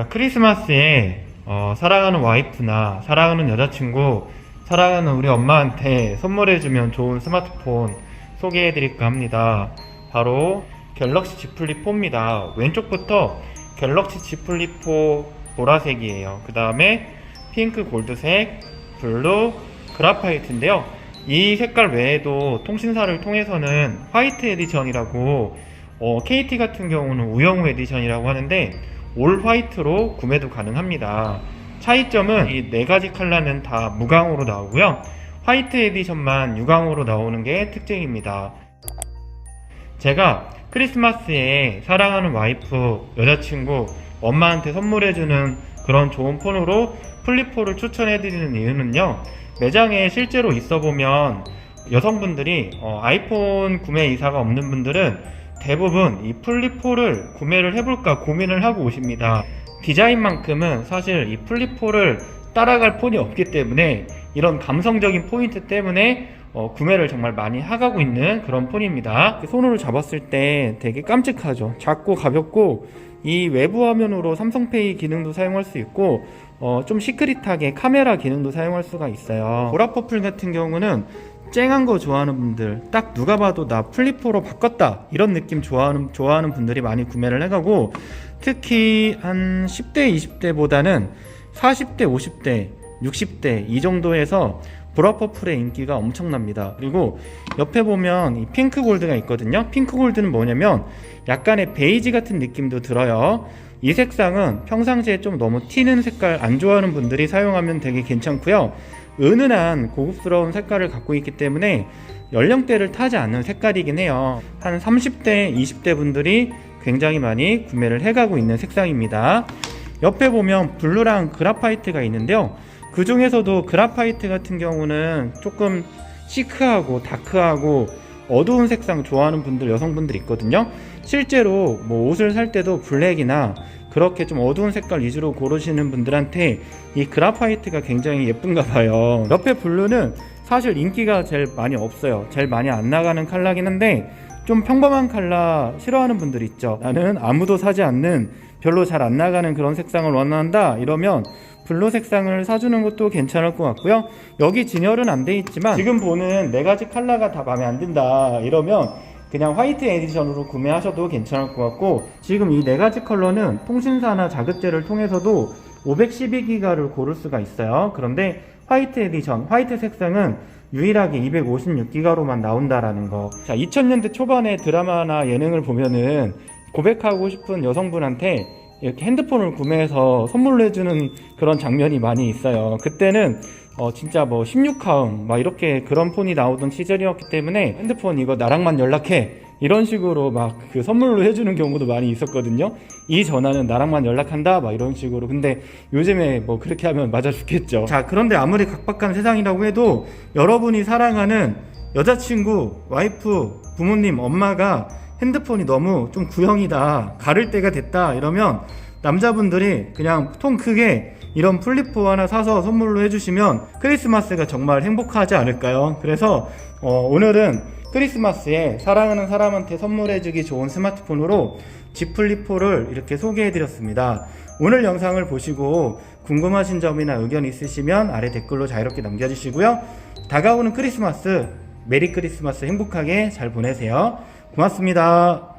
자, 크리스마스에 어, 사랑하는 와이프나 사랑하는 여자친구, 사랑하는 우리 엄마한테 선물해주면 좋은 스마트폰 소개해드릴까 합니다. 바로 갤럭시 Z 플립 4입니다. 왼쪽부터 갤럭시 Z 플립 4 보라색이에요. 그 다음에 핑크 골드색, 블루, 그라파이트인데요. 이 색깔 외에도 통신사를 통해서는 화이트 에디션이라고 어, KT 같은 경우는 우영우 에디션이라고 하는데 올 화이트로 구매도 가능합니다. 차이점은 이 네 가지 컬러는 다 무광으로 나오고요. 화이트 에디션만 유광으로 나오는 게 특징입니다. 제가 크리스마스에 사랑하는 와이프, 여자친구, 엄마한테 선물해주는 그런 좋은 폰으로 플립4를 추천해드리는 이유는요. 매장에 실제로 있어보면 여성분들이 어, 아이폰 구매 이사가 없는 분들은 대부분 이 플립4를 구매를 해볼까 고민을 하고 오십니다. 디자인만큼은 사실 이 플립4를 따라갈 폰이 없기 때문에 이런 감성적인 포인트 때문에 어, 구매를 정말 많이 하가고 있는 그런 폰입니다. 손으로 잡았을 때 되게 깜찍하죠. 작고 가볍고 이 외부 화면으로 삼성페이 기능도 사용할 수 있고 어, 좀 시크릿하게 카메라 기능도 사용할 수가 있어요. 보라퍼플 같은 경우는 쨍한 거 좋아하는 분들, 딱 누가 봐도 나 플립4로 바꿨다 이런 느낌 좋아하는 좋아하는 분들이 많이 구매를 해가고 특히 한 10대, 20대보다는 40대, 50대, 60대 이 정도에서 보라퍼플의 인기가 엄청납니다. 그리고 옆에 보면 이 핑크 골드가 있거든요. 핑크 골드는 뭐냐면 약간의 베이지 같은 느낌도 들어요. 이 색상은 평상시에 좀 너무 튀는 색깔 안 좋아하는 분들이 사용하면 되게 괜찮고요. 은은한 고급스러운 색깔을 갖고 있기 때문에 연령대를 타지 않는 색깔이긴 해요. 한 30대, 20대 분들이 굉장히 많이 구매를 해가고 있는 색상입니다. 옆에 보면 블루랑 그라파이트가 있는데요. 그 중에서도 그라파이트 같은 경우는 조금 시크하고 다크하고 어두운 색상 좋아하는 분들 여성분들 있거든요. 실제로 뭐 옷을 살 때도 블랙이나 그렇게 좀 어두운 색깔 위주로 고르시는 분들한테 이 그라파이트가 굉장히 예쁜가 봐요. 옆에 블루는 사실 인기가 제일 많이 없어요. 제일 많이 안 나가는 컬러긴 한데 좀 평범한 컬러 싫어하는 분들 있죠. 나는 아무도 사지 않는 별로 잘 안 나가는 그런 색상을 원한다 이러면 블루 색상을 사주는 것도 괜찮을 것 같고요. 여기 진열은 안 돼 있지만 지금 보는 네 가지 컬러가 다 마음에 안 든다 이러면 그냥 화이트 에디션으로 구매하셔도 괜찮을 것 같고 지금 이 네 가지 컬러는 통신사나 자급제를 통해서도 512기가를 고를 수가 있어요. 그런데 화이트 에디션, 화이트 색상은 유일하게 256기가로만 나온다라는 거. 자, 2000년대 초반에 드라마나 예능을 보면은 고백하고 싶은 여성분한테 이렇게 핸드폰을 구매해서 선물로 해주는 그런 장면이 많이 있어요. 그때는 어 진짜 뭐 16화음 막 이렇게 그런 폰이 나오던 시절이었기 때문에 핸드폰 이거 나랑만 연락해 이런 식으로 막 그 선물로 해주는 경우도 많이 있었거든요. 이 전화는 나랑만 연락한다 막 이런 식으로. 근데 요즘에 뭐 그렇게 하면 맞아 죽겠죠. 자 그런데 아무리 각박한 세상이라고 해도 여러분이 사랑하는 여자친구, 와이프, 부모님, 엄마가 핸드폰이 너무 좀 구형이다 가를 때가 됐다 이러면 남자분들이 그냥 통 크게 이런 플립4 하나 사서 선물로 해주시면 크리스마스가 정말 행복하지 않을까요? 그래서 어, 오늘은 크리스마스에 사랑하는 사람한테 선물해주기 좋은 스마트폰으로 플립4를 이렇게 소개해드렸습니다. 오늘 영상을 보시고 궁금하신 점이나 의견 있으시면 아래 댓글로 자유롭게 남겨주시고요. 다가오는 크리스마스 메리 크리스마스 행복하게 잘 보내세요. 고맙습니다.